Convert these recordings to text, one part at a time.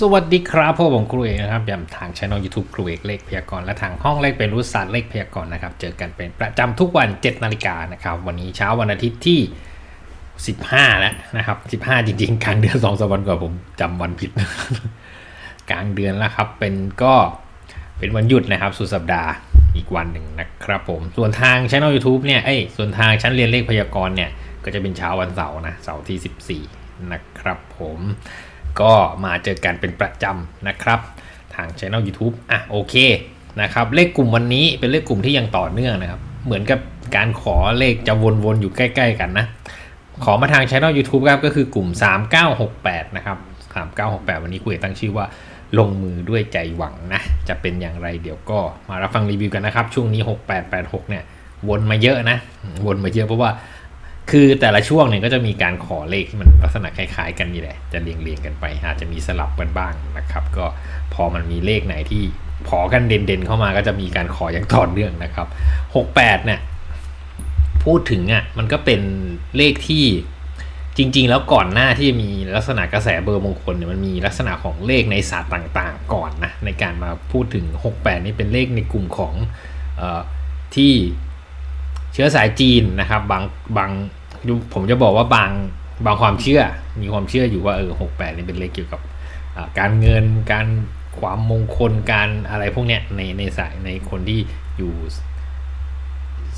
สวัสดีครับพ่อผมครูเอกนะครับยำทางช่อง YouTube ครูเอกเลขพยากรณ์และทางห้องเลขเป็นรู้ศาสตร์เลขพยากรณ์นะครับ เจอกันเป็นประจำทุกวัน7นาฬิกานะครับ วันนี้เช้าวันอาทิตย์ที่ 15 แล้วนะครับ 15 จริงๆกลางเดือน2สัปดาห์ก่อนผมจำวันผิด กลางเดือนแล้วครับ เป็นก็เป็นวันหยุดนะครับ สุดสัปดาห์อีกวันหนึ่งนะครับผม ส่วนทางช่อง YouTube เนี่ยเอ้ยส่วนทางชั้นเรียนเลขพยากรณ์เนี่ยก็จะเป็นเช้าวันเสาร์นะเสาร์ที่ 14 นะครับผม ก็มาเจอกันเป็นประจำนะครับ ทางช่อง YouTube อะโอเคนะครับ เลขกลุ่มวันนี้เป็นเลขกลุ่มที่ยังต่อเนื่องนะครับ เหมือนกับการขอเลขจะวนๆอยู่ใกล้ ๆ กันนะ ขอมาทางช่อง YouTube ครับก็คือกลุ่ม 3968 นะครับ 3968 วันนี้คุยตั้งชื่อว่าลงมือด้วยใจหวังนะ จะเป็นอย่างไรเดี๋ยวก็มารับฟังรีวิวกันนะครับ ช่วงนี้ 6886 เนี่ย วนมาเยอะนะ วนมาเยอะเพราะว่า คือแต่ละช่วงเนี่ยก็จะมีการขอเลขที่มันลักษณะคล้ายๆ กันนี่แหละ จะเรียงเรียงๆกันไป อาจจะมีสลับกันบ้างนะครับ ก็พอมันมีเลขไหนที่พอกันเด่นๆเข้ามาก็จะมีการขออย่างต่อเนื่องนะครับ 68 เนี่ยพูดถึงอะมันก็เป็นเลขที่จริง ๆ แล้วก่อนหน้าที่จะมีลักษณะกระแสเบอร์มงคลเนี่ยมันมีลักษณะของเลขในศาสตร์ต่างๆ ก่อนนะในการมาพูดถึง 68 นี่เป็นเลขในกลุ่มของออที่ เชื้อสายจีนนะครับ บางบางผมจะบอกว่าบางบางความเชื่อ มีความเชื่ออยู่ว่าเออ68นี่เป็นเลขเกี่ยวกับการเงินการความมงคลการอะไรพวกเนี้ยในในสายในคนที่อยู่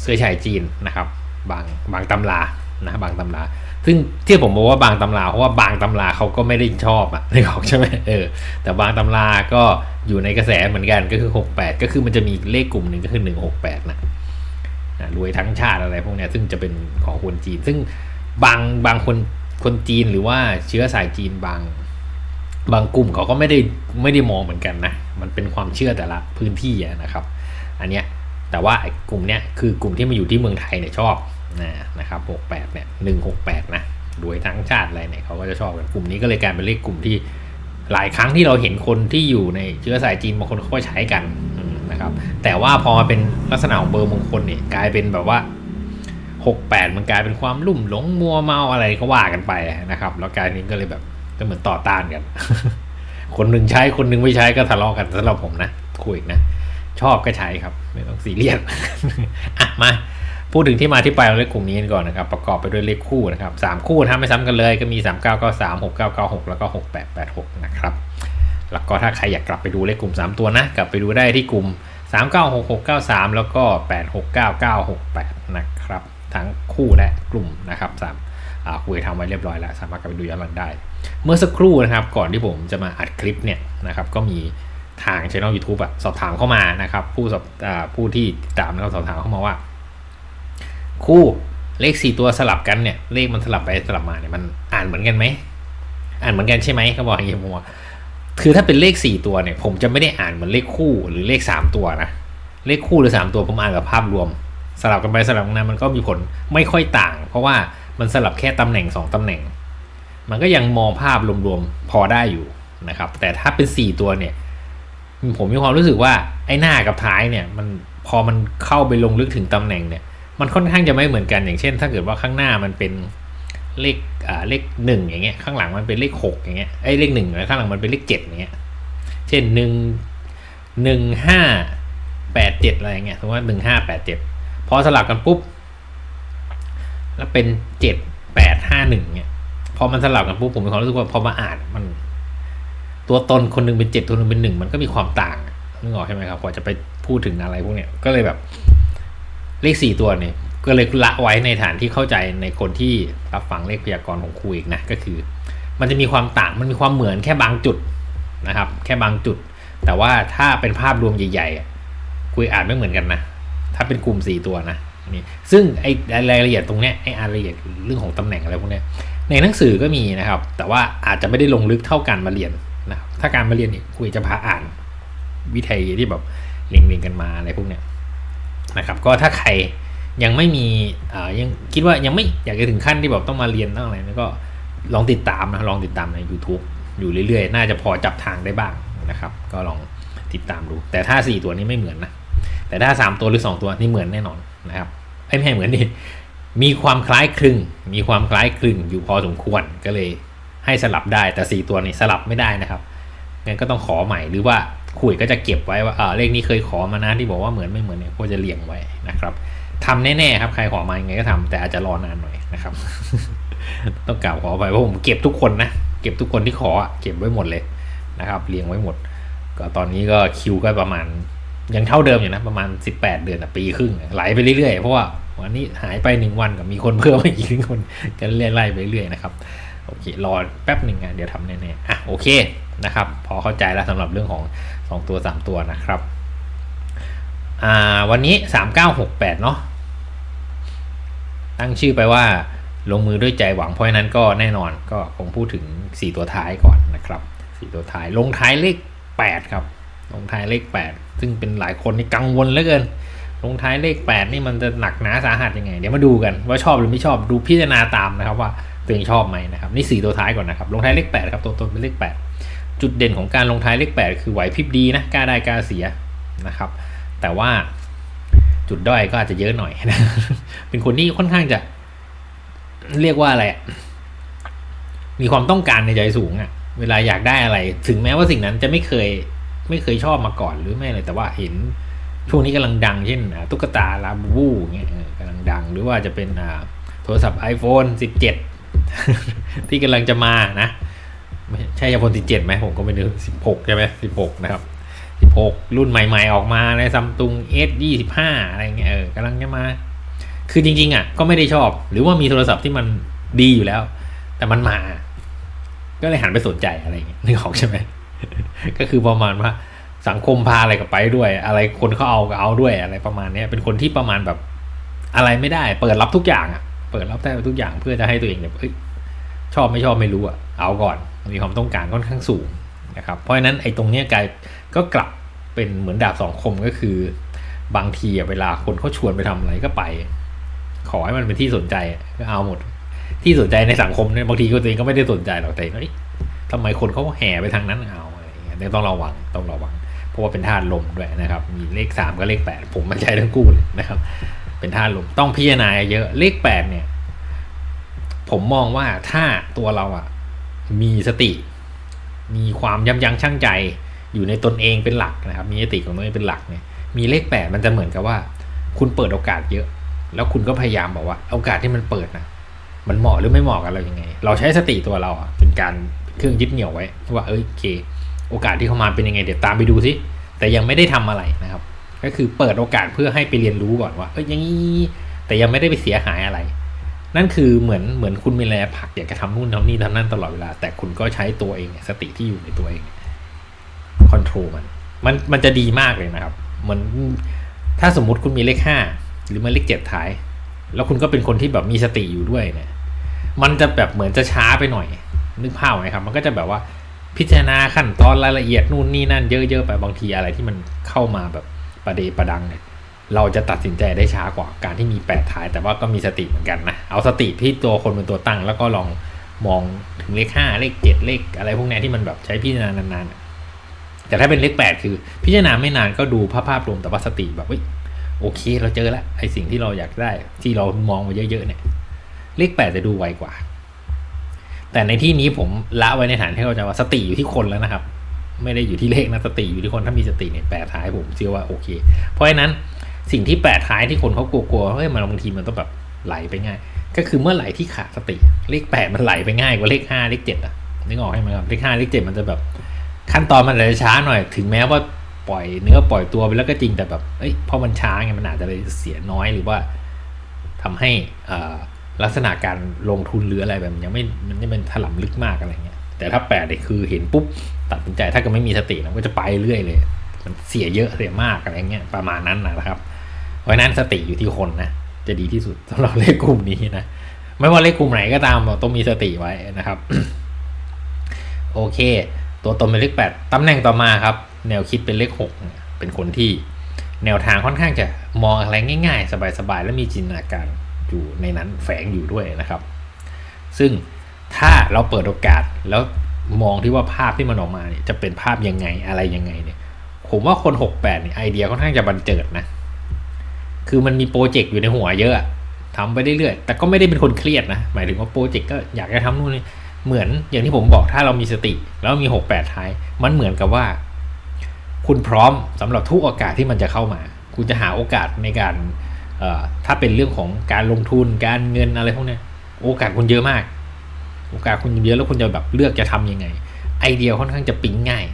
เสื้อชายจีนนะครับ บางบางตำรานะบางตำรา ซึ่งที่ผมบอกว่าบางตำราเพราะว่าบางตำราเขาก็ไม่ได้ชอบอะนึกออกใช่ไหมเออแต่บางตำราก็อยู่ในกระแสเหมือนกันก็คือ 68 ก็คือมันจะมีเลขกลุ่มหนึ่งก็คือ 168นะ รวยทั้งชาติอะไรพวกนี้ซึ่งจะเป็นของคนจีน ซึ่งบางบางคนคนจีนหรือว่าเชื้อสายจีนบาง บางกลุ่มเขาก็ไม่ได้ไม่ได้มองเหมือนกันนะมันเป็นความเชื่อแต่ละพื้นที่นะครับ อันเนี้ยแต่ว่ากลุ่มเนี้ยคือกลุ่มที่มาอยู่ที่เมืองไทยเนี่ยชอบนะนะครับ68เนี่ย168นะรวยทั้งชาติอะไรเนี่ยเขาก็จะชอบกันกลุ่มนี้ก็เลยกลายเป็นเลขกลุ่มที่หลายครั้งที่เราเห็นคนที่อยู่ในเชื้อสายจีนบางคนเขาก็ใช้กัน นะครับ แต่ว่าพอมาเป็นลักษณะของเบอร์มงคลเนี่ยกลายเป็นแบบว่า 68 มันกลายเป็นความลุ่มหลงมัวเมาอะไรก็ว่ากันไปนะครับ แล้วกลายนี้ก็เลยแบบก็เหมือนต่อต้านกัน คนหนึ่งใช้คนหนึ่งไม่ใช้ก็ทะเลาะกันสำหรับผมนะคุยนะชอบก็ใช้ครับ ไม่ต้องซีเรียสอะมาพูดถึงที่มาที่ไปของเลขกลุ่มนี้กันก่อนนะครับ ประกอบไปด้วยเลขคู่นะครับสามคู่ถ้าไม่ซ้ำกันเลยก็มี 3 9 9 3 6 9 9 6 แล้วก็ 6 8 8 6 นะครับ แล้วก็ถ้าใครอยากกลับไปดูเลขกลุ่ม 3 ตัวนะ กลับไปดูได้ที่กลุ่ม 3 9 6 6 9 3 แล้วก็ 8 6 9 9 6 8 นะครับ ทั้งคู่และกลุ่มนะครับสามอ่าคุยทำไว้เรียบร้อยแล้ว สามารถกลับไปดูย้อนหลังได้ เมื่อสักครู่นะครับ ก่อนที่ผมจะมาอัดคลิปเนี่ยนะครับ ก็มีทางช่อง YouTube อะสอบถามเข้ามานะครับ ผู้สอบอาผู้ที่ติดตามนะครับสอบถามเข้ามาว่า คู่เลขสี่ตัวสลับกันเนี่ย เลขมันสลับไปสลับมาเนี่ยมันอ่านเหมือนกันไหมอ่านเหมือนกันใช่ไหมเขาบอกอย่างนี้ผมว่า คือถ้าเป็นเลขสี่ตัวเนี่ยผมจะไม่ได้อ่านเหมือนเลขคู่หรือเลขสามตัวนะเลขคู่หรือสามตัวผมอ่านกับภาพรวม สลับกันไปสลับกันมามันก็มีผลไม่ค่อยต่าง เพราะว่ามันสลับแค่ตำแหน่งสองตำแหน่ง มันก็ยังมองภาพรวมๆพอได้อยู่นะครับ แต่ถ้าเป็นสี่ตัวเนี่ย ผมมีความรู้สึกว่าไอ้หน้ากับท้ายเนี่ยมันพอมันเข้าไปลงลึกถึงตำแหน่งเนี่ย มันค่อนข้างจะไม่เหมือนกันอย่างเช่น ถ้าเกิดว่าข้างหน้ามันเป็น เลขอ่าเลขหนึ่งอย่างเงี้ยข้างหลังมันเป็นเลขหกอย่างเงี้ยไอ้เลขหนึ่งแล้วข้างหลังมันเป็นเลขเจ็ดอย่างเงี้ยเช่นหนึ่งหนึ่งห้าแปดเจ็ดอะไรเงี้ยสมมติว่าหนึ่งห้าแปดเจ็ดพอสลับกันปุ๊บ แล้วเป็นเจ็ดแปดห้าหนึ่งเนี่ยพอมันสลับกันปุ๊บผมมีความรู้สึกว่าพอมาอ่านมัน ตัวตนคนหนึงเป็นเจ็ดตัวนึงเป็นหนึ่งมันก็มีความต่างนึกออกใช่ไหมครับกว่าจะไปพูดถึงอะไรพวกเนี้ยก็เลยแบบ เลขสี่ตัวเนี่ย ก็เลยละไว้ในฐานที่เข้าใจในคนที่รับฟังเลขพยากรณ์ของครูอีกนะก็คือ มันจะมีความต่างมันมีความเหมือนแค่บางจุดนะครับ แค่บางจุด แต่ว่าถ้าเป็นภาพรวมใหญ่ๆอะคุยอ่านไม่เหมือนกันนะถ้าเป็นกลุ่มสี่ตัวนะนี่ซึ่งไอ้รายละเอียดตรงเนี้ยไอ้รายละเอียดเรื่องของตำแหน่งอะไรพวกเนี้ยในหนังสือก็มีนะครับ แต่ว่าอาจจะไม่ได้ลงลึกเท่าการมาเรียนนะครับถ้าการมาเรียนนี่คุยจะพาอ่านวิธีที่แบบเรียงเรียงๆกันมาอะไรพวกเนี้ยนะครับ ก็ถ้าใคร ยังไม่มีอ่ายังคิดว่ายังไม่อยากจะถึงขั้นที่แบบต้องมาเรียนต้องอะไรนะก็ลองติดตามนะลองติดตามใน YouTube อยู่เรื่อยๆ น่าจะพอจับทางได้บ้างนะครับ ก็ลองติดตามดู แต่ถ้าสี่ตัวนี้ไม่เหมือนนะ แต่ถ้าสามตัวหรือสองตัวนี่เหมือนแน่นอนนะครับไม่ใช่เหมือนดิมีความคล้ายคลึง มีความคล้ายคลึงอยู่พอสมควรก็เลยให้สลับได้แต่สี่ตัวนี้สลับไม่ได้นะครับงั้นก็ต้องขอใหม่หรือว่าคุยก็จะเก็บไว้ว่าอ่าเลขนี้เคยขอมานะที่บอกว่าเหมือนไม่เหมือนเนี่ยก็จะเรียงไว้นะครับ ทำแน่ๆครับใครขอมายังไงก็ทำแต่อาจจะรอนานหน่อยนะครับ ต้องกล่าวขอไปเพราะผมเก็บทุกคนนะเก็บทุกคนที่ขอเก็บไว้หมดเลยนะครับ เรียงไว้หมด ก็ตอนนี้ก็คิวก็ประมาณยังเท่าเดิมอยู่นะประมาณ 18 เดือนอะปีครึ่งไหลไปเรื่อยๆเพราะว่าวันนี้หายไปหนึ่งวันกับมีคนเพิ่มอีกหนึ่งคนก็เรื่อยไล่ไปเรื่อยนะครับโอเครอแป๊บหนึ่งนะเดี๋ยวทำแน่ๆอะโอเคนะครับ พอเข้าใจแล้วสำหรับเรื่องของ 2 ตัว 3 ตัวนะครับ วันนี้ 3968 เนาะตั้งชื่อไปว่าลงมือด้วยใจหวังเพราะนั้นก็แน่นอนก็คงพูดถึง 4 ตัวท้ายก่อนนะครับ 4 ตัวท้ายลงท้ายเลข 8 ครับ ลงท้ายเลข 8 ซึ่งเป็นหลายคนนี่กังวลเหลือเกิน ลงท้ายเลข 8 นี่มันจะหนักหนาสาหัสยังไง เดี๋ยวมาดูกันว่าชอบหรือไม่ชอบดูพิจารณาตามนะครับว่าตัวเองชอบไหมนะครับนี่ 4 ตัวท้ายก่อนนะครับลงท้ายเลข 8 ครับตัวตนเป็นเลข 8 จุดเด่นของการลงท้ายเลข 8 คือไหวพริบดีนะกล้าได้กล้าเสียนะครับ แต่ว่าจุดด้อยก็อาจจะเยอะหน่อยนะ เป็นคนที่ค่อนข้างจะ เรียกว่าอะไร มีความต้องการในใจสูงอะเวลาอยากได้อะไร ถึงแม้ว่าสิ่งนั้นจะไม่เคย ไม่เคยชอบมาก่อนหรือไม่อะไรแต่ว่าเห็นช่วงนี้กำลังดังเช่นตุ๊กตาลาบูบูเงี้ยกำลังดังหรือว่าจะเป็นโทรศัพท์ iPhone 17 ที่กำลังจะมานะไม่ใช่ iPhone 17ไหมผมก็ไม่รู้16ใช่ไหม16นะครับ 16 รุ่นใหม่ ๆ ออกมาในซัมตุง S 25 อะไรเงี้ยเออกำลังจะมา คือจริง ๆ อะ ก็ไม่ได้ชอบ หรือว่ามีโทรศัพท์ที่มันดีอยู่แล้ว แต่มันมา ก็เลยหันไปสนใจอะไรเงี้ยนึกออกใช่ไหม ก็คือประมาณว่าสังคมพาอะไรกับไปด้วย อะไรคนเขาเอาก็เอาด้วยอะไรประมาณเนี้ยเป็นคนที่ประมาณแบบ อะไรไม่ได้ เปิดรับทุกอย่างอะเปิดรับได้ทุกอย่างเพื่อจะให้ตัวเองแบบชอบไม่ชอบไม่รู้อะเอาก่อนมีความต้องการค่อนข้างสูงนะครับเพราะฉะนั้นไอ้ตรงเนี้ยกลายก็กลับ เป็นเหมือนดาบสองคมก็คือบางทีเวลาคนเขาชวนไปทำอะไรก็ไป ขอให้มันเป็นที่สนใจก็เอาหมด ที่สนใจในสังคมเนี่ยบางทีก็ตัวเองก็ไม่ได้สนใจหรอกแต่เฮ้ยทำไมคนเขาแห่ไปทางนั้นเอาอะไรเงี้ยต้องระวังต้องระวัง เพราะว่าเป็นธาตุลมด้วยนะครับ มีเลขสามกับเลขแปดผมมันใช้ทั้งคู่เลยนะครับ เป็นธาตุลมต้องพิจารณาเยอะเลขแปดเนี่ย ผมมองว่าถ้าตัวเราอะมีสติ มีความยับยั้งชั่งใจ อยู่ในตนเองเป็นหลักนะครับ มีสติของตัวเองเป็นหลักเนี่ยมีเลขแปดมันจะเหมือนกับว่า คุณเปิดโอกาสเยอะ แล้วคุณก็พยายามบอกว่า โอกาสที่มันเปิดนะมันเหมาะหรือไม่เหมาะกับเรายังไง เราใช้สติตัวเราเป็นการเครื่องยึดเหนี่ยวไว้ว่าเอ้ยโอเค โอกาสที่เข้ามาเป็นยังไง เดี๋ยวตามไปดูสิแต่ยังไม่ได้ทำอะไรนะครับ ก็คือเปิดโอกาสเพื่อให้ไปเรียนรู้ก่อนว่าเอ้ยอยังนี้แต่ยังไม่ได้ไปเสียหายอะไร นั่นคือเหมือนเหมือนคุณมีแรงผักอยากจะทำนู่นทำนี่ทำนั่นตลอดเวลา แต่คุณก็ใช้ตัวเองสติที่อยู่ในตัวเอง อนโทรลมันมันมันจะดีมากเลยนะครับเหมือนถ้าสมมุติคุณมีเลขห้าหรือมันเลขเจ็ดท้าย แล้วคุณก็เป็นคนที่แบบมีสติอยู่ด้วยเนี่ย มันจะแบบเหมือนจะช้าไปหน่อย นึกภาพไหมครับ มันก็จะแบบว่าพิจารณาขั้นตอนรายละเอียดนู่นนี่นั่นเยอะๆไปบางทีอะไรที่มันเข้ามาแบบประเดประดังเนี่ยเราจะตัดสินใจได้ช้ากว่าการที่มีแปดท้าย แต่ว่าก็มีสติเหมือนกันนะ เอาสติที่ตัวคนเป็นตัวตั้ง แล้วก็ลองมองถึงเลขห้าเลขเจ็ดเลขอะไรพวกนี้ที่มันแบบใช้พิจารณานานๆ แต่ถ้าเป็นเลขแปดคือ พิจารณาไม่นานก็ดูภาพภาพรวมแต่ว่าสติแบบโอเค เราเจอแล้วไอสิ่งที่เราอยากได้ ที่เรามองมาเยอะๆเนี่ย เลขแปดจะดูไวกว่า แต่ในที่นี้ผมละไว้ในฐานที่เราจะว่าสติอยู่ที่คนแล้วนะครับ ไม่ได้อยู่ที่เลขนะสติอยู่ที่คนถ้ามีสติเนี่ยแปดท้ายผมเชื่อว่าโอเค เพราะฉะนั้นสิ่งที่แปดท้ายที่คนเขากลัวๆเฮ้ยมันบางทีมันต้องแบบไหลไปง่าย ก็คือเมื่อไหร่ที่ขาดสติ เลขแปดมันไหลไปง่ายกว่าเลขห้าเลขเจ็ดอะนึกออกใช่ไหมครับเลขห้าเลขเจ็ดมันจะแบบ ขั้นตอนมันอาจจะช้าหน่อย ถึงแม้ว่าปล่อยเนื้อปล่อยตัวไปแล้วก็จริงแต่แบบเอ้ยพอมันช้าไงมันอาจจะเลยเสียน้อยหรือว่าทำให้อ่าลักษณะการลงทุนหรืออะไรแบบมันยังไม่มันยังเป็นถล่มลึกมากอะไรเงี้ยแต่ถ้าแปดเนี่ยคือเห็นปุ๊บตัดสินใจถ้าก็ไม่มีสติมันก็จะไปเรื่อยเลย มันเสียเยอะเสียมากอะไรเงี้ยประมาณนั้นนะครับ เพราะนั้นสติอยู่ที่คนนะจะดีที่สุดสำหรับเลขกลุ่มนี้นะไม่ว่าเลขกลุ่มไหนก็ตามต้องมีสติไว้นะครับ โอเค ตัวตนเป็นเลขแปดตำแหน่งต่อมาครับ แนวคิดเป็นเลขหกเป็นคนที่แนวทางค่อนข้างจะมองอะไรง่าย ๆ สบายๆ และมีจินตนาการอยู่ในนั้นแฝงอยู่ด้วยนะครับ ซึ่งถ้าเราเปิดโอกาสแล้วมองที่ว่าภาพที่มันออกมาเนี่ยจะเป็นภาพยังไงอะไรยังไงเนี่ย ผมว่าคน 68เนี่ยไอเดียค่อนข้างจะบันเจิดนะ คือมันมีโปรเจกต์อยู่ในหัวเยอะอะทำไปเรื่อยๆ แต่ก็ไม่ได้เป็นคนเครียดนะ หมายถึงว่าโปรเจกต์ก็อยากจะทำนู่นนี่ เหมือนอย่างที่ผมบอกถ้าเรามีสติ แล้วมีหกแปดท้าย มันเหมือนกับว่า คุณพร้อมสำหรับทุกโอกาสที่มันจะเข้ามา คุณจะหาโอกาสในการถ้าเป็นเรื่องของการลงทุนการเงินอะไรพวกนี้โอกาสคุณเยอะมาก โอกาสคุณเยอะแล้วคุณจะแบบเลือกจะทำยังไง ไอเดียค่อนข้างจะปิ๊งง่าย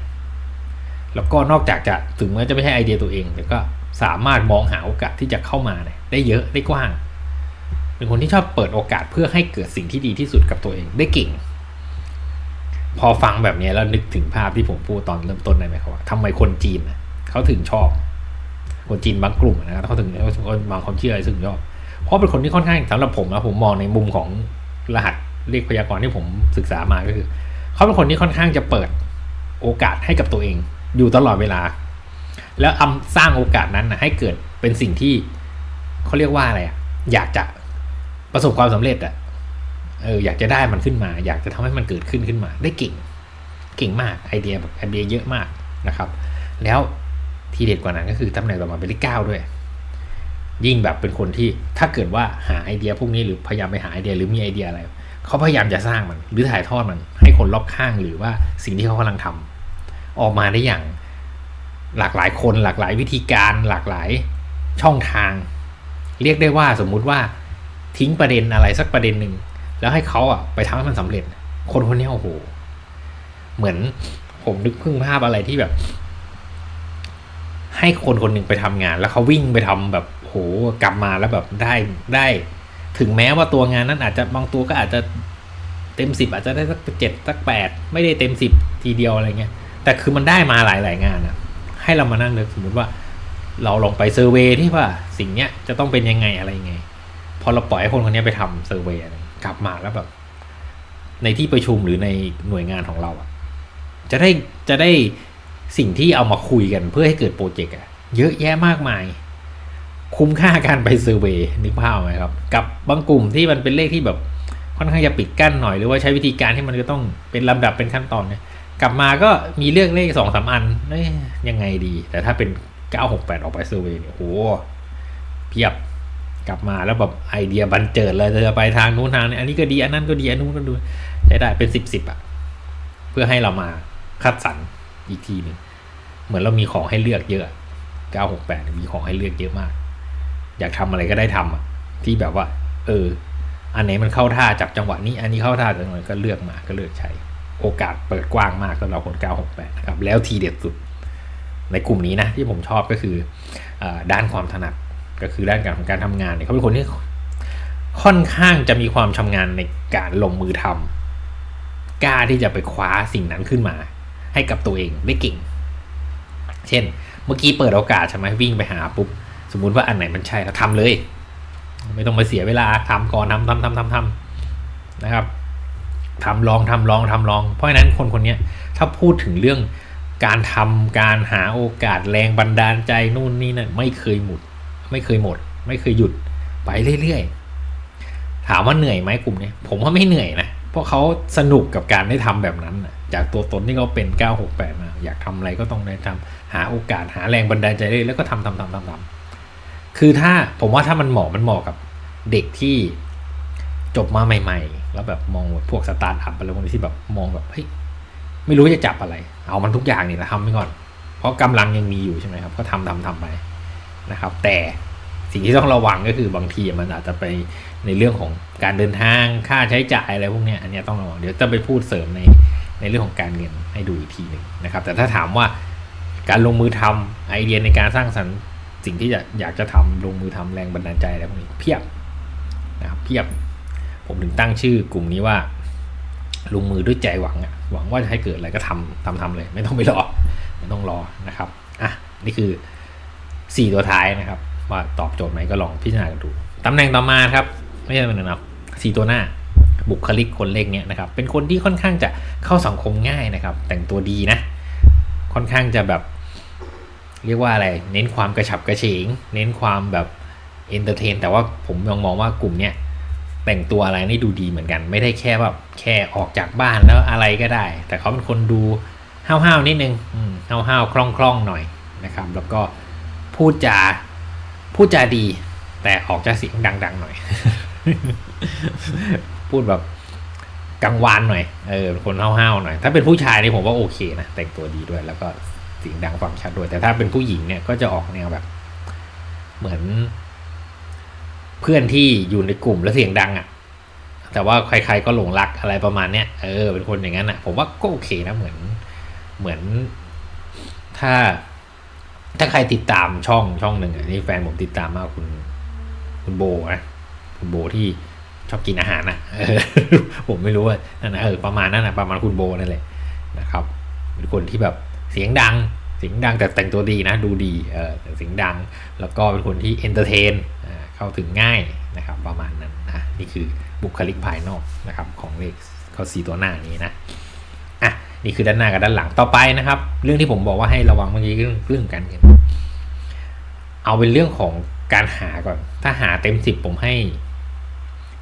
แล้วก็นอกจากจะถึงแม้จะไม่ใช่ไอเดียตัวเอง แต่ก็สามารถมองหาโอกาสที่จะเข้ามาได้เยอะได้กว้าง เป็นคนที่ชอบเปิดโอกาสเพื่อให้เกิดสิ่งที่ดีที่สุดกับตัวเองได้เก่ง พอฟังแบบนี้แล้วนึกถึงภาพที่ผมพูดตอนเริ่มต้นได้ไหมครับว่าทำไมคนจีนเขาถึงชอบ คนจีนบางกลุ่มนะครับเขาถึงบางความเชื่อซึ่งชอบเพราะเป็นคนที่ค่อนข้างสำหรับผมนะผมมองในมุมของรหัสเลขพยากรณ์ที่ผมศึกษามาก็คือเขาเป็นคนที่ค่อนข้างจะเปิดโอกาสให้กับตัวเอง อยู่ตลอดเวลา แล้วอำสร้างโอกาสนั้นนะให้เกิดเป็นสิ่งที่เขาเรียกว่าอะไรอะอยากจะประสบความสำเร็จอะ เอออยากจะได้มันขึ้นมา อยากจะทำให้มันเกิดขึ้นขึ้นมา ได้เก่ง เก่งมากไอเดียแบบไอเดียเยอะมากนะครับ แล้วทีเด็ดกว่านั้นก็คือตำแหน่งต่อมาเป็นเลขเก้าด้วย ยิ่งแบบเป็นคนที่ถ้าเกิดว่าหาไอเดียพวกนี้หรือพยายามไปหาไอเดียหรือมีไอเดียอะไรเขาพยายามจะสร้างมัน หรือถ่ายทอดมัน ให้คนรอบข้างหรือว่าสิ่งที่เขากำลังทำออกมาได้อย่างหลากหลายคน หลากหลายวิธีการหลากหลายช่องทาง เรียกได้ว่าสมมุติว่าทิ้งประเด็นอะไรสักประเด็นหนึ่ง แล้วให้เขาอะไปทำให้มันสำเร็จ คนคนนี้โอ้โห เหมือนผมนึกพึ่งภาพอะไรที่แบบ ให้คนคนหนึ่งไปทำงาน แล้วเขาวิ่งไปทำแบบโหกลับมาแล้วแบบได้ได้ ถึงแม้ว่าตัวงานนั้นอาจจะบางตัวก็อาจจะเต็มสิบอาจจะได้สักเจ็ดสักแปดไม่ได้เต็มสิบทีเดียวอะไรเงี้ยแต่คือมันได้มาหลายๆงานอะให้เรามานั่งนึกสมมติว่า เราลองไปเซอร์เวยที่ว่าสิ่งเนี้ยจะต้องเป็นยังไงอะไรยังไง พอเราปล่อยให้คนคนนี้ไปทำเซอร์เวยอะไร กลับมาแล้วแบบ ในที่ประชุมหรือในหน่วยงานของเราอะจะได้จะได้สิ่งที่เอามาคุยกันเพื่อให้เกิดโปรเจกต์อะเยอะแยะมากมาย คุ้มค่าการไปเซอร์เวยนึกภาพไหมครับ กับบางกลุ่มที่มันเป็นเลขที่แบบค่อนข้างจะปิดกั้นหน่อยหรือว่าใช้วิธีการที่มันก็ต้องเป็นลำดับเป็นขั้นตอนเนี่ยกลับมาก็มีเลือกเลขสองสามอันเอ้ยยังไงดี แต่ถ้าเป็นเก้าหกแปดออกไปเซอร์เวยเนี่ยโอ้โหเพียบ กลับมาแล้วแบบไอเดียบันเจิดเลยจะไปทางนู้นทางนี้อันนี้ก็ดีอันนั้นก็ดีอันนู้นก็ดูใช้ได้เป็นสิบสิบอะเพื่อให้เรามาคัดสรรอีกทีหนึ่งเหมือนเรามีของให้เลือกเยอะเก้าหกแปดมีของให้เลือกเยอะมาก อยากทำอะไรก็ได้ทำอะที่แบบว่า เออ อันไหนมันเข้าท่าจับจังหวะนี้ อันนี้เข้าท่าจังหวะก็เลือกมาก็เลือกใช้ โอกาสเปิดกว้างมากสำหรับคน968นะครับแล้วทีเด็ดสุด ในกลุ่มนี้นะที่ผมชอบก็คืออด้านความถนัด ก็คือด้านการของการทำงานเนี่ยเขาเป็นคนที่ค่อนข้างจะมีความชำนาญในการลงมือทำกล้าที่จะไปคว้าสิ่งนั้นขึ้นมา ให้กับตัวเองได้เก่ง เช่น เมื่อกี้เปิดโอกาสใช่ไหมวิ่งไปหาปุ๊บสมมุติว่าอันไหนมันใช่เราทำเลย ไม่ต้องมาเสียเวลาทำก่อนทำทำทำทำทำนะครับทำลองทำลองทำลอง เพราะฉะนั้นคนคนนี้ถ้าพูดถึงเรื่องการทำการหาโอกาสแรงบันดาลใจนู่นนี่นั่นไม่เคยหมด ไม่เคยหมด ไม่เคยหยุดไปเรื่อยๆ ถามว่าเหนื่อยไหมกลุ่มนี้ผมว่าไม่เหนื่อยนะ เพราะเขาสนุกกับการได้ทำแบบนั้นนะจากตัวตนที่เขาเป็น 968 มา อยากทำอะไรก็ต้องได้ทำหาโอกาสหาแรงบันดาลใจเลยแล้วก็ทำทำทำทำทำคือถ้าผมว่าถ้ามันเหมาะมันเหมาะกับเด็กที่จบมาใหม่ ๆ แล้วแบบมองพวกสตาร์ทอัพอะไรพวกนี้ที่แบบมองแบบเฮ้ยไม่รู้จะจับอะไร เอามันทุกอย่างนี่แหละทำไปก่อน เพราะกำลังยังมีอยู่ใช่ไหมครับ ก็ทำทำทำไป นะครับ แต่สิ่งที่ต้องระวังก็คือบางทีมันอาจจะไปในเรื่องของการเดินทางค่าใช้จ่ายอะไรพวกนี้อันนี้ต้องระวังเดี๋ยวจะไปพูดเสริมในในเรื่องของการเงินให้ดูอีกทีหนึ่งนะครับ แต่ถ้าถามว่าการลงมือทำไอเดียในการสร้างสรรค์สิ่งที่จะอยากจะทำลงมือทำแรงบันดาลใจอะไรพวกนี้เพียบนะครับเพียบผมถึงตั้งชื่อกลุ่มนี้ว่า ลงมือด้วยใจหวังอะหวังว่าจะให้เกิดอะไรก็ทำทำทำเลย ไม่ต้องไปรอไม่ต้องรอนะครับอะนี่คือ สี่ตัวท้ายนะครับ ว่าตอบโจทย์ไหมก็ลองพิจารณากันดู ตำแหน่งต่อมาครับ ไม่ใช่ตำแหน่งนะสี่ตัวหน้าบุคลิกคนเลขเนี้ยนะครับ เป็นคนที่ค่อนข้างจะเข้าสังคมง่ายนะครับ แต่งตัวดีนะ ค่อนข้างจะแบบ เรียกว่าอะไร เน้นความกระฉับกระเฉง เน้นความแบบเอนเตอร์เทน แต่ว่าผมยังมองว่ากลุ่มเนี้ยแต่งตัวอะไรนี่ดูดีเหมือนกัน ไม่ได้แค่แบบแค่ออกจากบ้านแล้วอะไรก็ได้ แต่เขาเป็นคนดูห้าวๆนิดนึงห้าวๆคล่องๆหน่อยนะครับ แล้วก็ พูดจาพูดจาดี แต่ออกจะเสียงดัง ๆ หน่อย พูดแบบกลางวานหน่อย เออเป็นคนห้าวๆหน่อย ถ้าเป็นผู้ชายนี่ผมว่าโอเคนะ แต่งตัวดีด้วย แล้วก็เสียงดังฟังชัดด้วย แต่ถ้าเป็นผู้หญิงเนี่ยก็จะออกแนวแบบ เหมือน เพื่อนที่อยู่ในกลุ่มแล้วเสียงดังอะ่ะ แต่ว่าใครๆก็หลงรักอะไรประมาณเนี้ย เออ เป็นคนอย่างนั้นอะ ผมว่าก็โอเคนะ เหมือน เหมือน ถ้า ถ้าใครติดตามช่องช่องหนึ่งอะนี่แฟนผมติดตามมากคุณ คุณโบนะคุณโบที่ชอบกินอาหารนะผมไม่รู้ว่านั่นนะเออประมาณนั้นนะประมาณคุณโบนั่นแหละนะครับเป็นคนที่แบบเสียงดังเสียงดังแต่แต่งตัวดีนะดูดีเออแต่เสียงดังแล้วก็เป็นคนที่เอนเตอร์เทนเข้าถึงง่ายนะครับประมาณนั้นนะนี่คือบุคลิกภายนอกนะครับของเลขเขาสีตัวหน้านี้นะ นี่คือด้านหน้ากับด้านหลังต่อไปนะครับ เรื่องที่ผมบอกว่าให้ระวังเมื่อกี้เรื่องเรื่องการเงินเอาเป็นเรื่องของการหาก่อน ถ้าหาเต็มสิบผมให้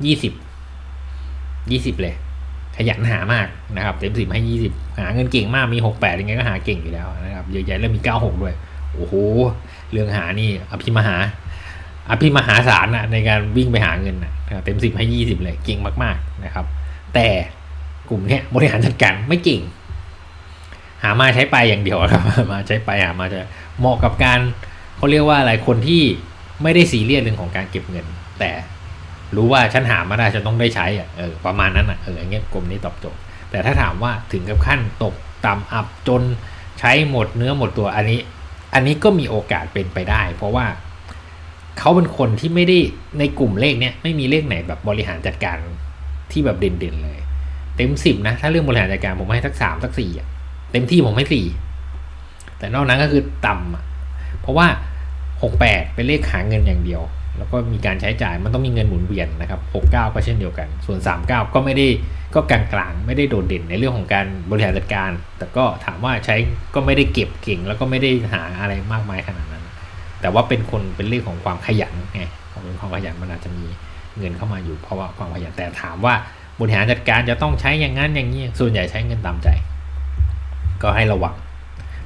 ยี่สิบยี่สิบเลย ขยันหามากนะครับ เต็มสิบให้ยี่สิบหาเงินเก่งมากมีหกแปดยังไงก็หาเก่งอยู่แล้วนะครับเยอะแยะแล้วมีเก้าหกด้วย โอ้โหเรื่องหานี่ อภิมหา อภิมหาศาลนะในการวิ่งไปหาเงินนะเต็มสิบให้ยี่สิบเลยเก่งมาก ๆนะครับ แต่กลุ่มเนี้ยบริหารจัดการไม่เก่ง หามาใช้ไปอย่างเดียวครับมาใช้ไปหามาจะเหมาะกับการเขาเรียกว่าอะไรคนที่ไม่ได้ซีเรียสเรื่องของการเก็บเงิน แต่รู้ว่าฉันหามาได้ฉันต้องได้ใช้อะเออประมาณนั้นอะเอออย่างเงี้ยกลุ่มนี้ตอบโจทย์ แต่ถ้าถามว่าถึงกับขั้นตกต่ำอับจนใช้หมดเนื้อหมดตัวอันนี้ อันนี้ก็มีโอกาสเป็นไปได้ เพราะว่าเขาเป็นคนที่ไม่ได้ในกลุ่มเลขเนี้ยไม่มีเลขไหนแบบบริหารจัดการที่แบบเด่นๆเลย เต็มสิบนะถ้าเรื่องบริหารจัดการผมให้สักสามสักสี่อะ เต็มที่ผมให้สี่แต่นอกนั้นก็คือต่ำเพราะว่าหกแปดเป็นเลขหาเงินอย่างเดียว แล้วก็มีการใช้จ่ายมันต้องมีเงินหมุนเวียนนะครับหกเก้าก็เช่นเดียวกัน ส่วนสามเก้าก็ไม่ได้ก็กลางๆ ไม่ได้โดดเด่นในเรื่องของการบริหารจัดการ แต่ก็ถามว่าใช้ก็ไม่ได้เก็บเก่ง แล้วก็ไม่ได้หาอะไรมากมายขนาดนั้น แต่ว่าเป็นคนเป็นเรื่องของความขยันไงของเป็นความขยันมันอาจจะมีเงินเข้ามาอยู่เพราะว่าความขยันแต่ถามว่าบริหารจัดการจะต้องใช้อย่างนั้นอย่างนี้ส่วนใหญ่ใช้เงินตามใจ ก็ให้ระวัง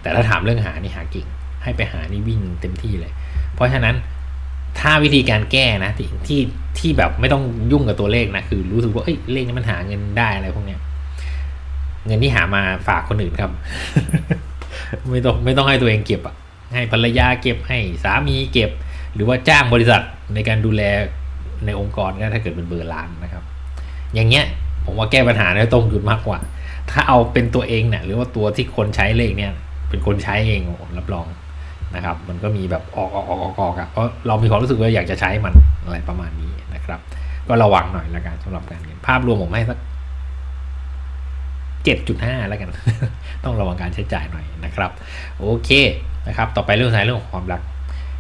แต่ถ้าถามเรื่องหานี่หาเก่ง ให้ไปหานี่วิ่งเต็มที่เลย เพราะฉะนั้นถ้าวิธีการแก้นะที่ที่ที่แบบไม่ต้องยุ่งกับตัวเลขนะคือรู้สึกว่าเอ้ยเลขนี้มันหาเงินได้อะไรพวกเนี้ยเงินที่หามาฝากคนอื่นครับ ไม่ต้องไม่ต้องให้ตัวเองเก็บอะให้ภรรยาเก็บให้สามีเก็บ หรือว่าจ้างบริษัทในการดูแลในองค์กรก็ถ้าเกิดเป็นเบอร์ล้านนะครับ อย่างเงี้ยผมว่าแก้ปัญหาได้ตรงจุดมากกว่า ถ้าเอาเป็นตัวเองเนี่ยหรือว่าตัวที่คนใช้เลขเนี่ยเป็นคนใช้เองรับรองนะครับ มันก็มีแบบออกออกออกออกออกอะเพราะเรามีความรู้สึกว่าอยากจะใช้มันอะไรประมาณนี้นะครับ ก็ระวังหน่อยละกันสำหรับการเงินภาพรวมผมให้สักเจ็ดจุดห้าแล้วกัน ต้องระวังการใช้จ่ายหน่อยนะครับ โอเคนะครับ ต่อไปเรื่องสายเรื่องของความรัก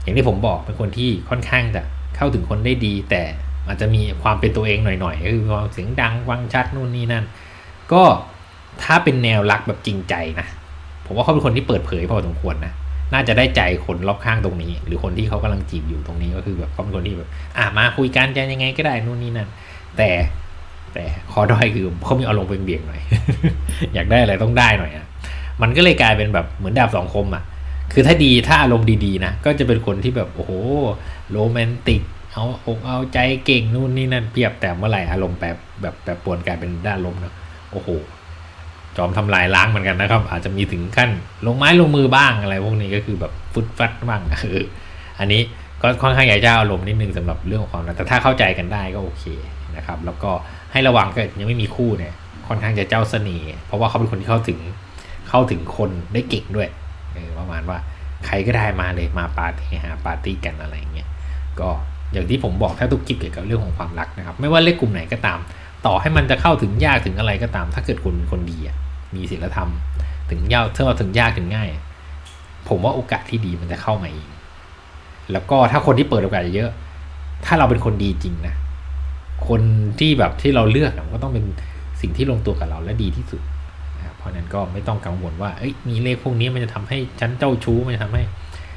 อย่างที่ผมบอกเป็นคนที่ค่อนข้างจะเข้าถึงคนได้ดี แต่อาจจะมีความเป็นตัวเองหน่อยๆก็คือความเสียงดังฟังชัดนู่นนี่นั่น ก็ ถ้าเป็นแนวรักแบบจริงใจนะ ผมว่าเขาเป็นคนที่เปิดเผยพอสมควรนะ น่าจะได้ใจคนรอบข้างตรงนี้ หรือคนที่เขากำลังจีบอยู่ตรงนี้ก็คือแบบเขาเป็นคนที่แบบ อะมาคุยกันจะยังไงก็ได้นู่นนี่นั่น แต่แต่ข้อด้อยคือเขามีอารมณ์เบี่ยงหน่อย อยากได้อะไรต้องได้หน่อยอะ มันก็เลยกลายเป็นแบบเหมือนดาบสองคมอะ คือถ้าดีถ้าอารมณ์ดีๆนะ ก็จะเป็นคนที่แบบโอ้โหโรแมนติกเอาอกเอาใจเก่งนู่นนี่นั่นเพียบแต่เมื่อไหร่อารมณ์แบบแบบแบบปวนกลายเป็นด้านลมนะโอ้โห จอมทำลายล้างเหมือนกันนะครับ อาจจะมีถึงขั้นลงไม้ลงมือบ้างอะไรพวกนี้ก็คือแบบฟุดฟัดบ้างเอออันนี้ก็ค่อนข้างใหญ่เจ้าอารมณ์นิดนึงสำหรับเรื่องของความรักแต่ถ้าเข้าใจกันได้ก็โอเคนะครับ แล้วก็ให้ระวังก็ยังไม่มีคู่เนี่ยค่อนข้างจะเจ้าเสน่ห์เพราะว่าเขาเป็นคนที่เข้าถึงเข้าถึงคนได้เก่งด้วยประมาณว่าใครก็ได้มาเลยมาปาร์ตี้หาปาร์ตี้กันอะไรเงี้ยก็อย่างที่ผมบอกถ้าทุกคลิปเกี่ยวกับเรื่องของความรักนะครับ ไม่ว่าเลขกลุ่มไหนก็ตาม ต่อให้มันจะเข้าถึงยากถึงอะไรก็ตาม ถ้าเกิดคนคนดีอะ มีศีลธรรม ถึงยากเท่าถึงยากถึงง่าย ผมว่าโอกาสที่ดีมันจะเข้ามาเองแล้วก็ถ้าคนที่เปิดโอกาสเยอะ ถ้าเราเป็นคนดีจริงนะ คนที่แบบที่เราเลือกก็ต้องเป็นสิ่งที่ลงตัวกับเราและดีที่สุดนะเพราะนั้นก็ไม่ต้องกังวลว่าเอ้ยมีเลขพวกนี้มันจะทำให้ฉันเจ้าชู้มันจะทำให้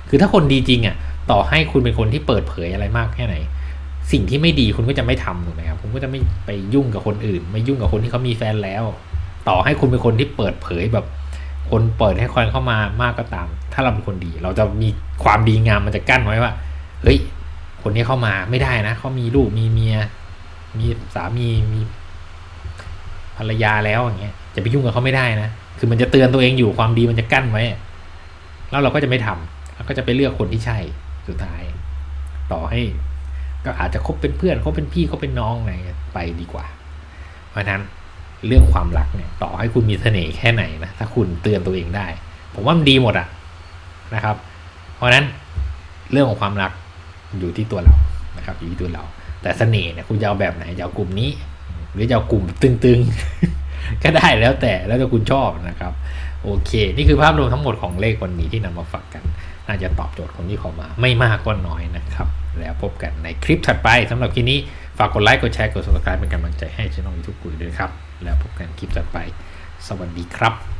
คือถ้าคนดีจริงอะต่อให้คุณเป็นคนที่เปิดเผยอะไรมากแค่ไหน สิ่งที่ไม่ดีคุณก็จะไม่ทำถูกไหมครับคุณก็จะไม่ไปยุ่งกับคนอื่น ไม่ยุ่งกับคนที่เขามีแฟนแล้ว ต่อให้คุณเป็นคนที่เปิดเผยแบบ คนเปิดให้คนเข้ามามากก็ตาม ถ้าเราเป็นคนดี เราจะมีความดีงามมันจะกั้นไว้ว่า เฮ้ย คนนี้เข้ามาไม่ได้นะเขามีลูกมีเมีย มีสามีมีภรรยาแล้วอย่างเงี้ยจะไปยุ่งกับเขาไม่ได้นะคือมันจะเตือนตัวเองอยู่ความดีมันจะกั้นไว้แล้วเราก็จะไม่ทำแล้วก็จะไปเลือกคนที่ใช่สุดท้าย ต่อให้ ก็อาจจะคบเป็นเพื่อนคบเป็นพี่คบเป็นน้องอะไรไปดีกว่า เพราะนั้น เรื่องความรักเนี่ยต่อให้คุณมีเสน่ห์แค่ไหนนะถ้าคุณเตือนตัวเองได้ ผมว่ามันดีหมดอะนะครับ เพราะนั้นเรื่องของความรักอยู่ที่ตัวเรานะครับอยู่ที่ตัวเรา แต่เสน่ห์เนี่ยคุณจะเอาแบบไหนจะเอากลุ่มนี้ หรือจะเอากลุ่มตึงๆ ก็ได้แล้วแต่แล้วแต่คุณชอบนะครับ โอเค นี่คือภาพรวมทั้งหมดของเลขวันนี้ที่นำมาฝากกัน น่าจะตอบโจทย์คนที่เขอมา ไม่มากก็น้อยนะครับแล้วพบกันในคลิปถัดไปสำหรับคลิปนี้ ฝากกดไลค์ กดแชร์ กด subscribe เป็นกำลังใจให้ช่องยูทูบกุยด้วยครับ แล้วพบกันคลิปต่อไป สวัสดีครับ